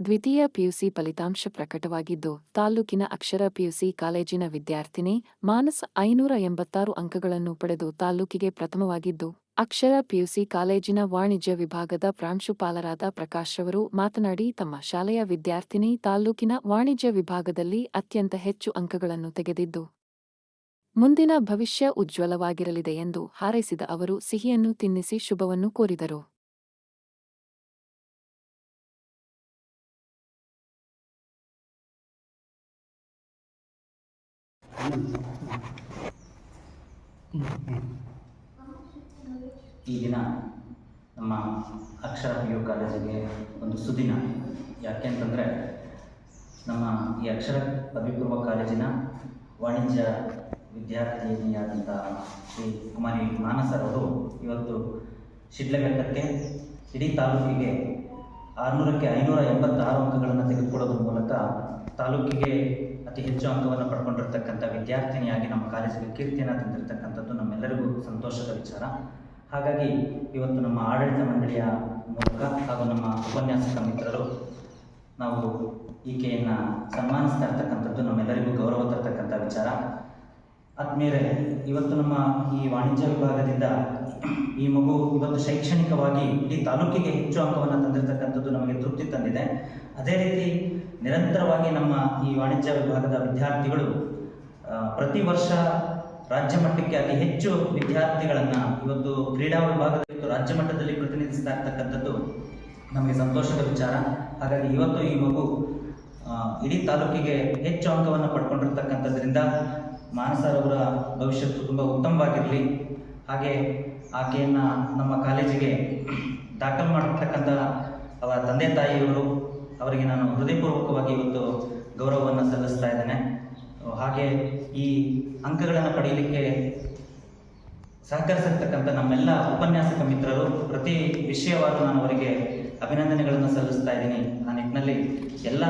ದ್ವಿತೀಯ ಪಿಯುಸಿ ಫಲಿತಾಂಶ ಪ್ರಕಟವಾಗಿದ್ದು ತಾಲ್ಲೂಕಿನ ಅಕ್ಷರ ಪಿಯುಸಿ ಕಾಲೇಜಿನ ವಿದ್ಯಾರ್ಥಿನಿ ಮಾನಸ್ ಐನೂರ ಎಂಬತ್ತಾರು ಅಂಕಗಳನ್ನು ಪಡೆದು ತಾಲ್ಲೂಕಿಗೆ ಪ್ರಥಮವಾಗಿದ್ದು, ಅಕ್ಷರ ಪಿಯುಸಿ ಕಾಲೇಜಿನ ವಾಣಿಜ್ಯ ವಿಭಾಗದ ಪ್ರಾಂಶುಪಾಲರಾದ ಪ್ರಕಾಶ್ ಅವರು ಮಾತನಾಡಿ, ತಮ್ಮ ಶಾಲೆಯ ವಿದ್ಯಾರ್ಥಿನಿ ತಾಲ್ಲೂಕಿನ ವಾಣಿಜ್ಯ ವಿಭಾಗದಲ್ಲಿ ಅತ್ಯಂತ ಹೆಚ್ಚು ಅಂಕಗಳನ್ನು ತೆಗೆದಿದ್ದು, ಮುಂದಿನ ಭವಿಷ್ಯ ಉಜ್ವಲವಾಗಿರಲಿದೆ ಎಂದು ಹಾರೈಸಿದ ಅವರು, ಸಿಹಿಯನ್ನು ತಿನ್ನಿಸಿ ಶುಭವನ್ನು ಕೋರಿದರು. ಈ ದಿನ ನಮ್ಮ ಅಕ್ಷರ ಪಿ ಯು ಕಾಲೇಜಿಗೆ ಒಂದು ಸುದಿನ. ಯಾಕೆಂತಂದರೆ ನಮ್ಮ ಈ ಅಕ್ಷರ ಪದವಿಪೂರ್ವ ಕಾಲೇಜಿನ ವಾಣಿಜ್ಯ ವಿದ್ಯಾರ್ಥಿನಿಯಾದಂಥ ಶ್ರೀ ಕುಮಾರಿ ಮಾನಸರವರು ಇವತ್ತು ಶಿಡ್ಲಘಟ್ಟಕ್ಕೆ, ಇಡೀ ತಾಲೂಕಿಗೆ ಆರುನೂರಕ್ಕೆ ಐನೂರ ಎಂಬತ್ತಾರು ಅಂಕಗಳನ್ನು ತೆಗೆದುಕೊಳ್ಳೋದ್ರ ಮೂಲಕ ತಾಲೂಕಿಗೆ ಅತಿ ಹೆಚ್ಚು ಅಂಕವನ್ನು ಪಡ್ಕೊಂಡಿರ್ತಕ್ಕಂಥ ವಿದ್ಯಾರ್ಥಿನಿಯಾಗಿ ನಮ್ಮ ಕಾಲೇಜಿಗೆ ಕೀರ್ತಿಯನ್ನು ತಂದಿರತಕ್ಕಂಥದ್ದು ನಮ್ಮೆಲ್ಲರಿಗೂ ಸಂತೋಷದ ವಿಚಾರ. ಹಾಗಾಗಿ ಇವತ್ತು ನಮ್ಮ ಆಡಳಿತ ಮಂಡಳಿಯ ಮೂಲಕ ಹಾಗೂ ನಮ್ಮ ಉಪನ್ಯಾಸಕ ಮಿತ್ರರು ನಾವು ಈಕೆಯನ್ನು ಸನ್ಮಾನಿಸ್ತಾ ಇರ್ತಕ್ಕಂಥದ್ದು ವಿಚಾರ ಆದ್ಮೇಲೆ ಇವತ್ತು ನಮ್ಮ ಈ ವಾಣಿಜ್ಯ ವಿಭಾಗದಿಂದ ಈ ಮಗು ಇವತ್ತು ಶೈಕ್ಷಣಿಕವಾಗಿ ಇಡೀ ತಾಲೂಕಿಗೆ ಹೆಚ್ಚು ಅಂಕವನ್ನು ತಂದಿರತಕ್ಕಂಥದ್ದು ನಮಗೆ ತೃಪ್ತಿ ತಂದಿದೆ. ಅದೇ ರೀತಿ ನಿರಂತರವಾಗಿ ನಮ್ಮ ಈ ವಾಣಿಜ್ಯ ವಿಭಾಗದ ವಿದ್ಯಾರ್ಥಿಗಳು ಪ್ರತಿ ವರ್ಷ ರಾಜ್ಯ ಮಟ್ಟಕ್ಕೆ ಅತಿ ಹೆಚ್ಚು ವಿದ್ಯಾರ್ಥಿಗಳನ್ನು ಇವತ್ತು ಕ್ರೀಡಾ ಇವತ್ತು ರಾಜ್ಯ ಮಟ್ಟದಲ್ಲಿ ಪ್ರತಿನಿಧಿಸ್ತಾ ಇರ್ತಕ್ಕಂಥದ್ದು ನಮಗೆ ಸಂತೋಷದ ವಿಚಾರ. ಹಾಗಾಗಿ ಇವತ್ತು ಈ ಮಗು ಇಡೀ ತಾಲೂಕಿಗೆ ಹೆಚ್ಚು ಅಂಕವನ್ನು ಪಡ್ಕೊಂಡಿರ್ತಕ್ಕಂಥದ್ರಿಂದ ಮಾನಸರವರ ಭವಿಷ್ಯತ್ತು ತುಂಬ ಉತ್ತಮವಾಗಿರಲಿ. ಹಾಗೆ ಆಕೆಯನ್ನು ನಮ್ಮ ಕಾಲೇಜಿಗೆ ದಾಖಲು ಮಾಡಿರ್ತಕ್ಕಂಥ ಅವರ ತಂದೆ ತಾಯಿಯವರು ಅವರಿಗೆ ನಾನು ಹೃದಯಪೂರ್ವಕವಾಗಿ ಇವತ್ತು ಗೌರವವನ್ನು ಸಲ್ಲಿಸ್ತಾ ಇದ್ದೇನೆ. ಹಾಗೆ ಈ ಅಂಕಗಳನ್ನು ಪಡೆಯಲಿಕ್ಕೆ ಸಹಕರಿಸಿರ್ತಕ್ಕಂಥ ನಮ್ಮೆಲ್ಲ ಉಪನ್ಯಾಸಕ ಮಿತ್ರರು ಪ್ರತಿ ವಿಷಯವಾರು ನಾನು ಅವರಿಗೆ ಅಭಿನಂದನೆಗಳನ್ನು ಸಲ್ಲಿಸ್ತಾ ಇದ್ದೀನಿ. ಆ ನಿಟ್ಟಿನಲ್ಲಿ ಎಲ್ಲ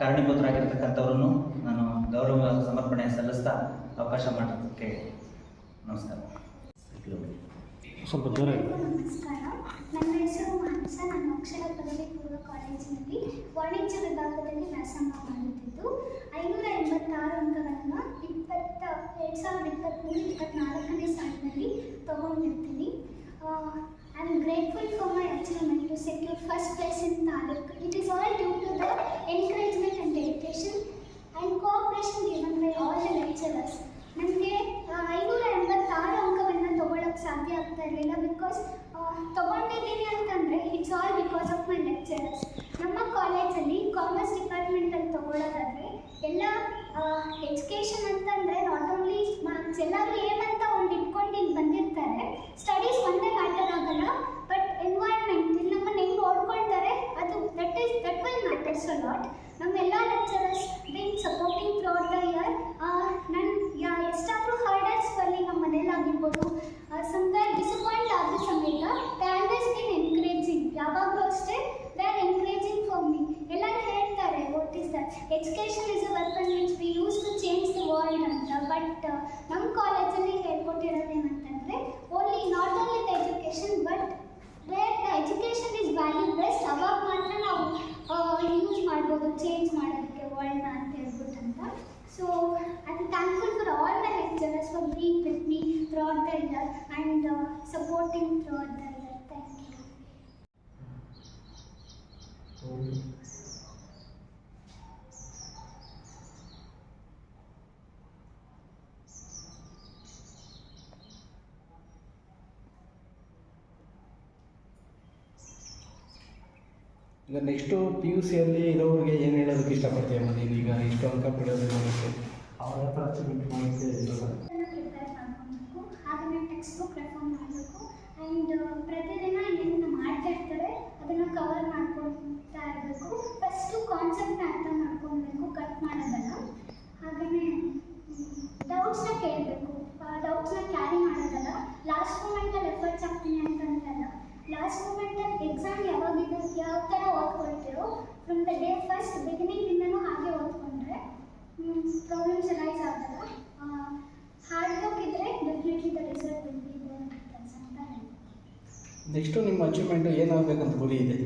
ಕಾರಣೀಭೂತರಾಗಿರ್ತಕ್ಕಂಥವ್ರನ್ನು ನಾನು ಗೌರವ ಸಮರ್ಪಣೆ ಸಲ್ಲಿಸ್ತಾ ಅವಕಾಶ ಮಾಡೋದಕ್ಕೆ ನಮಸ್ಕಾರ. ಸ್ವಲ್ಪ ದೂರ ನಮಸ್ಕಾರ. ನನ್ನ ಹೆಸರು ಮಾನಸ. ನಾನು ಅಕ್ಷರ ಪದವಿ ಪೂರ್ವ ಕಾಲೇಜಿನಲ್ಲಿ ವಾಣಿಜ್ಯ ವಿಭಾಗದಲ್ಲಿ ವ್ಯಾಸಂಗ ಮಾಡುತ್ತಿದ್ದು ಐನೂರ ಎಂಬತ್ತಾರು ಅಂಕಗಳನ್ನು ಇಪ್ಪತ್ತ ಎರಡು ಸಾವಿರದ ಇಪ್ಪತ್ತ್ಮೂರು ಇಪ್ಪತ್ತ್ನಾಲ್ಕನೇ ಸಾಲಿನಲ್ಲಿ ತಗೊಂಡಿರ್ತೀನಿ. I am grateful for my achievement to secure first place in taluk it is all due to the encouragement and cooperation given by all the ನಮ್ಮ ಎಲ್ಲ ಲೆಕ್ಚರರ್ಸ್ ಬಿನ್ ಸಪೋರ್ಟಿಂಗ್ ಥ್ರೂಔಟ್ ಈಗ ನೆಕ್ಸ್ಟು ಪಿ ಯು ಸಿಯಲ್ಲಿ ಇರೋರಿಗೆ ಏನು ಹೇಳೋದಕ್ಕೆ ಇಷ್ಟಪಡ್ತೀಯಮ್ಮ ನೀನು ಈಗ ಇಷ್ಟು ಅಂಕ ಪಡೆಯೋದು ನೋಡೋಕ್ಕೆ. ಅವ್ರ ಹತ್ರ ಅಚೀವ್ಮೆಂಟ್ ಮಾಡೋಕ್ಕೆ ಪ್ರಿಪೇರ್ ಮಾಡ್ಕೊಬೇಕು. ಹಾಗೆಯೇ ಟೆಕ್ಸ್ಟ್ ಬುಕ್ ರೆಫರ್ ಮಾಡಬೇಕು. ಆ್ಯಂಡ್ ಪ್ರತಿದಿನ ಏನೇನು ಮಾಡ್ತಾ ಇರ್ತಾರೆ ಅದನ್ನು ಕವರ್ ಮಾಡ್ಕೊಳ್ತಾ ಇರಬೇಕು. ಫಸ್ಟು ಕಾನ್ಸೆಪ್ಟ್ನ ನೆಕ್ಸ್ಟು ನಿಮ್ಮ ಅಚೀವ್ಮೆಂಟ್ ಅಚೀವ್ಮೆಂಟು ಏನಾಗಬೇಕಂತ ಗುರಿ ಇದೆ?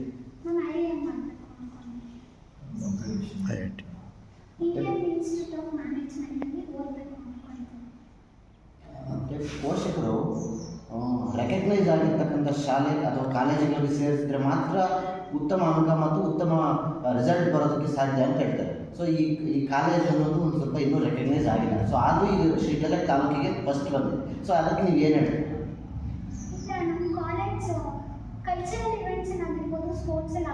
ಪೋಷಕರು ರೆಕಗ್ನೈಸ್ ಆಗಿರ್ತಕ್ಕಂಥ ಶಾಲೆ ಅಥವಾ ಕಾಲೇಜುಗಳಿಗೆ ಸೇರಿಸಿದ್ರೆ ಮಾತ್ರ ಉತ್ತಮ ಅಂಕ ಮತ್ತು ಉತ್ತಮ ರಿಸಲ್ಟ್ ಬರೋದಕ್ಕೆ ಸಾಧ್ಯ ಅಂತ ಹೇಳ್ತಾರೆ. ಸೊ ಈ ಈ ಕಾಲೇಜ್ ಅನ್ನೋದು ಒಂದು ಸ್ವಲ್ಪ ಇನ್ನೂ ರೆಕಗ್ನೈಸ್ ಆಗಿಲ್ಲ. ಸೊ ಆದರೂ ಈಗ ಶ್ರೀಗಲಕ್ ತಾಲೂಕಿಗೆ ಫಸ್ಟ್ ಬಂದಿದೆ. ಸೊ ಅದಕ್ಕೆ ನೀವು ಏನು ಹೇಳ್ತೀರಿ?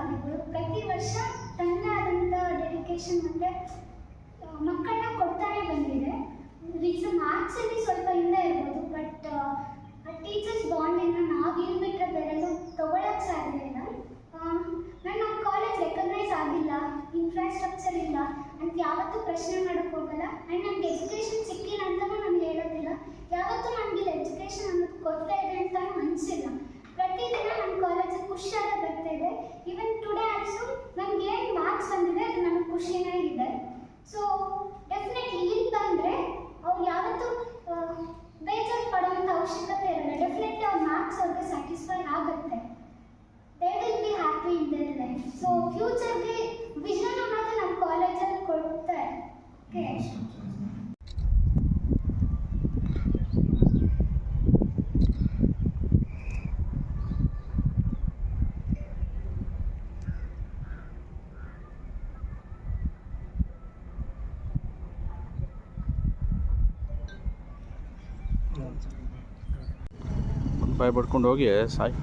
ಸ್ಪೋರ್ಟ್ಸ್ ಪ್ರತಿ ವರ್ಷ ತನ್ನದೇ ಆದಂಥ ಡೆಡಿಕೇಶನ್ ಮತ್ತು ಮಕ್ಕಳನ್ನ ಕೊಡ್ತಾನೆ ಬಂದಿದೆ. ರೀಸನ್ ಮಾರ್ಕ್ಸಲ್ಲಿ ಸ್ವಲ್ಪ ಹಿಂದೆ ಇರ್ಬೋದು ಬಟ್ ಟೀಚರ್ಸ್ ಬಾಂಡಿಂದ ಬಾಯ್ ಬಡ್ಕೊಂಡು ಹೋಗಿ ಸಾಯ್